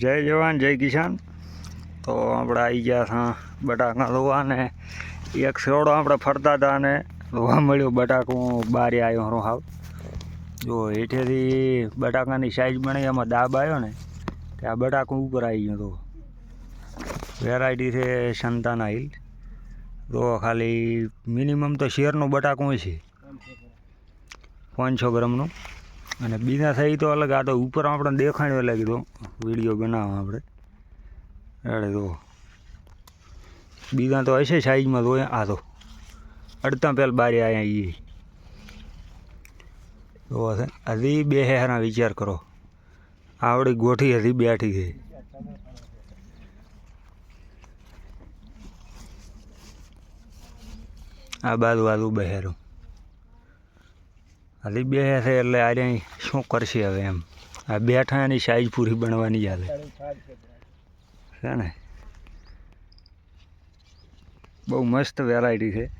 જય જવાન, જય કિસાન. તો આપણે આવી ગયા હતા બટાકા લોવા ને એક સેવડો આપણે ફરતા હતા અને લોવા મળ્યો બટાકું. બારે આવ્યો હરો હાવ. જો હેઠેથી બટાકાની સાઈઝ બની, એમાં દાબ આવ્યો ને, તે આ બટાકું ઉપર આવી ગયું તો. વેરાયટી છે સંતાના હિલ. તો ખાલી મિનિમમ તો શેરનું બટાકું છે. પાંચસો ગ્રામનું. અને બીજા થઈ તો અલગ, આ તો ઉપર આપણે દેખાણ્યો એટલે કીધું વીડિયો બનાવવા આપણે. અરે તો બીજા તો હશે સાઈઝમાં તો આ તો. અડતા પહેલાં બારે આવ્યા એ તો હજી બે હેરા વિચાર કરો. આવડી ગોઠી હજી બેઠી છે. આ બાજુ બાજુ બહેરું હજી બે છે એટલે આજે શું કરશે હવે એમ? આ બેઠા એની સાઈઝ પૂરી બનવાની હાલે. છે ને? બહુ મસ્ત વેરાયટી છે.